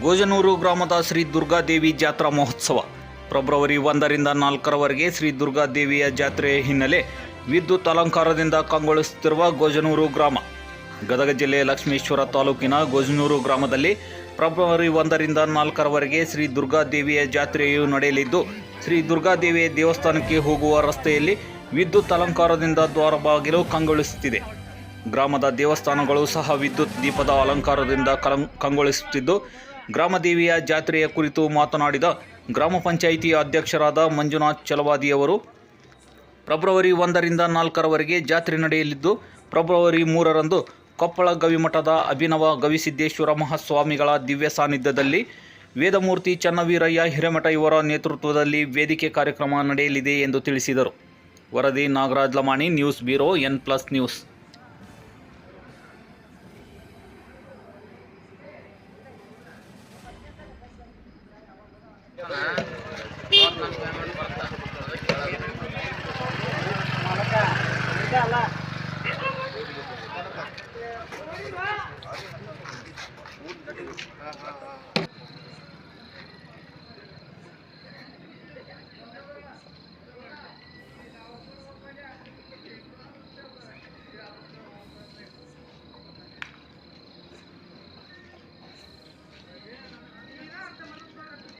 ಗೋಜನೂರು ಗ್ರಾಮದ ಶ್ರೀ ದುರ್ಗಾದೇವಿ ಜಾತ್ರಾ ಮಹೋತ್ಸವ. ಫೆಬ್ರವರಿ ಒಂದರಿಂದ ನಾಲ್ಕರವರೆಗೆ ಶ್ರೀ ದುರ್ಗಾದೇವಿಯ ಜಾತ್ರೆಯ ಹಿನ್ನೆಲೆ ವಿದ್ಯುತ್ ಅಲಂಕಾರದಿಂದ ಕಂಗೊಳಿಸುತ್ತಿರುವ ಗೋಜನೂರು ಗ್ರಾಮ. ಗದಗ ಜಿಲ್ಲೆಯ ಲಕ್ಷ್ಮೇಶ್ವರ ತಾಲೂಕಿನ ಗೋಜನೂರು ಗ್ರಾಮದಲ್ಲಿ ಫೆಬ್ರವರಿ ಒಂದರಿಂದ ನಾಲ್ಕರವರೆಗೆ ಶ್ರೀ ದುರ್ಗಾದೇವಿಯ ಜಾತ್ರೆಯು ನಡೆಯಲಿದ್ದು, ಶ್ರೀ ದುರ್ಗಾದೇವಿಯ ದೇವಸ್ಥಾನಕ್ಕೆ ಹೋಗುವ ರಸ್ತೆಯಲ್ಲಿ ವಿದ್ಯುತ್ ಅಲಂಕಾರದಿಂದ ದ್ವಾರ ಬಾಗಿಲು ಕಂಗೊಳಿಸುತ್ತಿದೆ. ಗ್ರಾಮದ ದೇವಸ್ಥಾನಗಳು ಸಹ ವಿದ್ಯುತ್ ದೀಪದ ಅಲಂಕಾರದಿಂದ ಕಂಗೊಳಿಸುತ್ತಿದ್ದು ಗ್ರಾಮದೇವಿಯ ಜಾತ್ರೆಯ ಕುರಿತು ಮಾತನಾಡಿದ ಗ್ರಾಮ ಪಂಚಾಯಿತಿ ಅಧ್ಯಕ್ಷರಾದ ಮಂಜುನಾಥ್ ಚಲವಾದಿಯವರು, ಫೆಬ್ರವರಿ ಒಂದರಿಂದ ನಾಲ್ಕರವರೆಗೆ ಜಾತ್ರೆ ನಡೆಯಲಿದ್ದು, ಫೆಬ್ರವರಿ ಮೂರರಂದು ಕೊಪ್ಪಳ ಗವಿಮಠದ ಅಭಿನವ ಗವಿಸಿದ್ದೇಶ್ವರ ಮಹಾಸ್ವಾಮಿಗಳ ದಿವ್ಯ ಸಾನ್ನಿಧ್ಯದಲ್ಲಿ ವೇದಮೂರ್ತಿ ಚನ್ನವೀರಯ್ಯ ಹಿರೇಮಠ ಇವರ ನೇತೃತ್ವದಲ್ಲಿ ವೇದಿಕೆ ಕಾರ್ಯಕ್ರಮ ನಡೆಯಲಿದೆ ಎಂದು ತಿಳಿಸಿದರು. ವರದಿ Nagaraj Lamani, news bureau N plus news.